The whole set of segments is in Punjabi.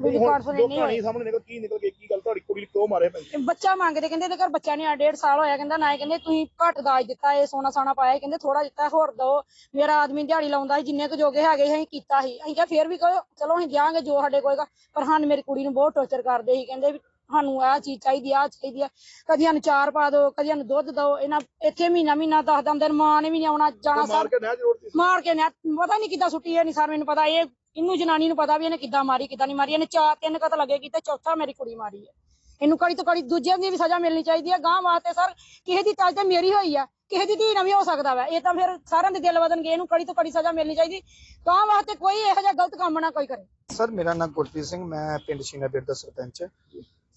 ਵੀ ਹੁਣ ਕੌਨਫੀਡੈਂਟ ਜੋ ਨਹੀਂ ਹੋਏ ਕਹਾਣੀ ਸਾਹਮਣੇ ਨਿਕਲ ਕੀ ਨਿਕਲ ਗਈ ਕੀ ਗੱਲ ਤੁਹਾਡੀ ਕੁੜੀ ਨੂੰ ਕਿਉਂ ਮਾਰੇ ਪੈਂਦੇ? ਤੇ ਬੱਚਾ ਮੰਗਦੇ ਕਹਿੰਦੇ ਇਹਦੇ ਘਰ ਬੱਚਾ ਨਹੀਂ ਆ ਡੇਢ ਸਾਲ ਹੋਇਆ ਕਹਿੰਦਾ ਨਾ ਇਹ ਕਹਿੰਦੇ ਤੁਸੀਂ ਘੱਟ ਦਾਜ ਦਿੱਤਾ ਇਹ ਸੋਨਾ ਸਾਨਾ ਪਾਇਆ ਕਹਿੰਦੇ ਥੋੜਾ ਦਿੱਤਾ ਹੋਰ ਦੋ ਮੇਰਾ ਆਦਮੀ ਦਿਹਾੜੀ ਲਾਉਂਦਾ ਸੀ ਜਿੰਨੇ ਕੁ ਜੋਗੇ ਹੈਗੇ ਸੀ ਅਸੀਂ ਕੀਤਾ ਸੀ। ਅਸੀਂ ਕਿਹਾ ਫੇਰ ਵੀ ਕਹੋ ਚਲੋ ਅਸੀਂ ਦਿਆਂਗੇ ਜੋ ਸਾਡੇ ਕੋਲਗਾ ਪਰ ਹਨ ਮੇਰੀ ਕੁੜੀ ਨੂੰ ਬਹੁਤ ਟੌਰਚਰ ਕਰਦੇ ਸੀ ਕਹਿੰਦੇ ਵੀ ਸਾਨੂੰ ਆਹ ਚੀਜ਼ ਚਾਹੀਦੀ ਆ ਚਾਹੀਦੀ ਆ। ਕਦੀ ਸਾਨੂੰ ਚਾਰ ਪਾ ਦਿਓ ਕਦੀ ਸਾਨੂੰ ਦੁੱਧ ਦਿਓ ਇਹਨਾਂ ਇੱਥੇ ਮਹੀਨਾ ਮਹੀਨਾ ਦਸ ਦਸ ਦਿਨ ਮਾਂ ਨੇ ਵੀ ਨਹੀਂ ਆਉਣਾ ਜਾਣਾ ਮਾਰ ਕੇ ਸੀ। ਮਾਰ ਕੇ ਨੇ ਪਤਾ ਨਹੀਂ ਕਿੱਦਾਂ ਸੁੱਟੀ ਇਹ ਨਹੀਂ ਸਰ ਮੈਨੂੰ ਪਤਾ ਇਹ ਇਹਨੂੰ ਜਨਾਨੀ ਨੂੰ ਪਤਾ ਵੀ ਇਹਨੇ ਕਿੱਦਾਂ ਮਾਰੀ ਕਿੱਦਾਂ ਨਹੀਂ ਮਾਰੀ ਇਹਨੇ ਚਾਰ ਤਿੰਨ ਕਤ ਲੱਗੇਗੀ ਤੇ ਚੌਥਾ ਮੇਰੀ ਕੁੜੀ ਮਾਰੀ ਹੈ ਇਹਨੂੰ ਕੜੀ ਤੋਂ ਕੜੀ ਦੂਜਿਆਂ ਦੀ ਵੀ ਸਜ਼ਾ ਮਿਲਣੀ ਚਾਹੀਦੀ ਹੈ ਗਾਂ ਵਾਸਤੇ ਸਰ ਕਿਸੇ ਦੀ ਤਾਜ ਤੇ ਮੇਰੀ ਹੋਈ ਆ ਕਿਸੇ ਦੀ ਧੀ ਨਾ ਵੀ ਹੋ ਸਕਦਾ ਵਾ ਇਹ ਤਾਂ ਫਿਰ ਸਾਰਿਆਂ ਦੇ ਦਿਲ ਬਦਲਣਗੇ ਇਹਨੂੰ ਕੜੀ ਤੋਂ ਕੜੀ ਸਜ਼ਾ ਮਿਲਣੀ ਚਾਹੀਦੀ ਗਾਂ ਵਾਸਤੇ ਕੋਈ ਇਹੋ ਜਿਹਾ ਗਲਤ ਕੰਮ ਨਾ ਕੋਈ ਕਰੇ। ਸਰ ਮੇਰਾ ਨਾਮ ਗੁਰਪ੍ਰੀਤ ਸਿੰਘ ਮੈਂ ਪਿੰਡ ਸ਼ੀਨਾਪੁਰ ਦਾ ਸਰਪੰਚ।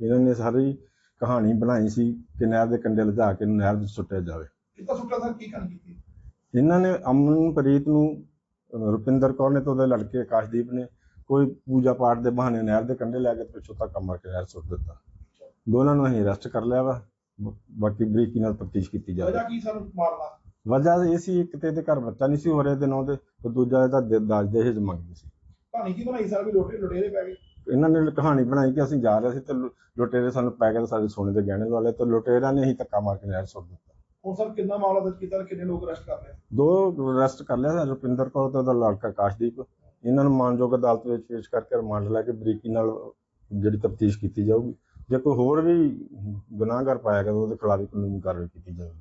ਇਹਨਾਂ ਨੇ ਸਾਰੀ ਕਹਾਣੀ ਬਣਾਈ ਸੀ ਕਿ ਨਹਿਰ ਦੇ ਕੰਢੇ ਲਿਜਾ ਕੇ ਇਹਨੂੰ ਨਹਿਰ ਵਿੱਚ ਸੁੱਟਿਆ ਜਾਵੇ। ਕਿੱਦਾਂ ਸੁੱਟਾ ਸਰ? ਕੀ ਕਰਨ ਕੀਤੀ? ਇਹਨਾਂ ਨੇ ਅਮਨਪ੍ਰੀਤ ਨੂੰ ਰੁਪਿੰਦਰ ਕੌਰ ਨੇ ਤੇ ਉਹਦੇ ਲੜਕੇ ਆਕਾਸ਼ਦੀਪ ਨੇ ਕੋਈ ਪੂਜਾ ਪਾਠ ਦੇ ਬਹਾਨੇ ਨਹਿਰ ਦੇ ਕੰਢੇ ਲੈ ਕੇ ਪਿੱਛੋਂ ਤੱਕ ਮਾਰ ਕੇ ਨਹਿਰ ਸੁੱਟ ਦਿੱਤਾ। ਦੋਨਾਂ ਨੂੰ ਅਸੀਂ ਅਰੈਸਟ ਕਰ ਲਿਆ ਵਾ। ਬਾਕੀ ਬਰੀਕੀ ਨਾਲ ਤਫਤੀਸ਼ ਕੀਤੀ ਜਾਵੇ। ਵਜ੍ਹਾ ਕੀ ਸਰ ਮਾਰਨਾ ਵਜ੍ਹਾ ਇਹ ਸੀ ਇੱਕ ਤੇ ਇਹਦੇ ਘਰ ਬੱਚਾ ਨਹੀਂ ਸੀ ਹੋ ਰਿਹਾ ਤੇ ਨੌ ਦੇ ਤੇ ਦੂਜਾ ਇਹਦਾ ਦ- ਦਾਜ ਦਹੇਜ ਮੰਗਦੀ ਸੀ। ਕਹਾਣੀ ਕੀ ਬਣਾਈ ਸਰ ਵੀ ਲੋਟੇ ਲੁਟੇਰੇ ਪੈ ਗਏ? ਇਹਨਾਂ ਨੇ ਕਹਾਣੀ ਬਣਾਈ ਕਿ ਅਸੀਂ ਜਾ ਰਹੇ ਸੀ ਤੇ ਲੁ- ਲੁਟੇਰੇ ਸਾਨੂੰ ਪੈ ਗਏ ਤੇ ਸਾਡੇ ਸੋਨੇ ਦੇ ਗਹਿਣੇ ਲਵਾ ਲਏ ਤੇ ਲੁਟੇਰਿਆਂ ਨੇ ਹੀ ਧੱਕਾ ਮਾਰ ਕੇ ਨਹਿਰ ਸੁੱਟ ਦਿੱਤਾ। ਹੁਣ ਸਰ ਕਿੰਨਾ ਮਾਮਲਾ ਦਰਜ ਕੀਤਾ ਤੇ ਕਿੰਨੇ ਲੋਕ ਅਰੈਸਟ ਕਰ ਲਏ? ਦੋ ਅਰੈਸਟ ਕਰ ਲਿਆ ਰੁਪਿੰਦਰ ਕੌਰ ਤੇ ਉਹਦਾ ਲੜਕਾ ਆਕਾਸ਼ਦੀਪ ਇਹਨਾਂ ਨੂੰ ਮਾਨਯੋਗ ਅਦਾਲਤ ਵਿੱਚ ਪੇਸ਼ ਕਰਕੇ ਰਿਮਾਂਡ ਲੈ ਕੇ ਬਰੀਕੀ ਨਾਲ ਜਿਹੜੀ ਤਫਤੀਸ਼ ਕੀਤੀ ਜਾਊਗੀ। ਜੇ ਕੋਈ ਹੋਰ ਵੀ ਗੁਨਾਹਗਰ ਪਾਇਆ ਗਿਆ ਤਾਂ ਉਹਦੇ ਖਿਲਾਫ ਵੀ ਕਾਨੂੰਨੀ ਕਾਰਵਾਈ ਕੀਤੀ ਜਾਊਗੀ।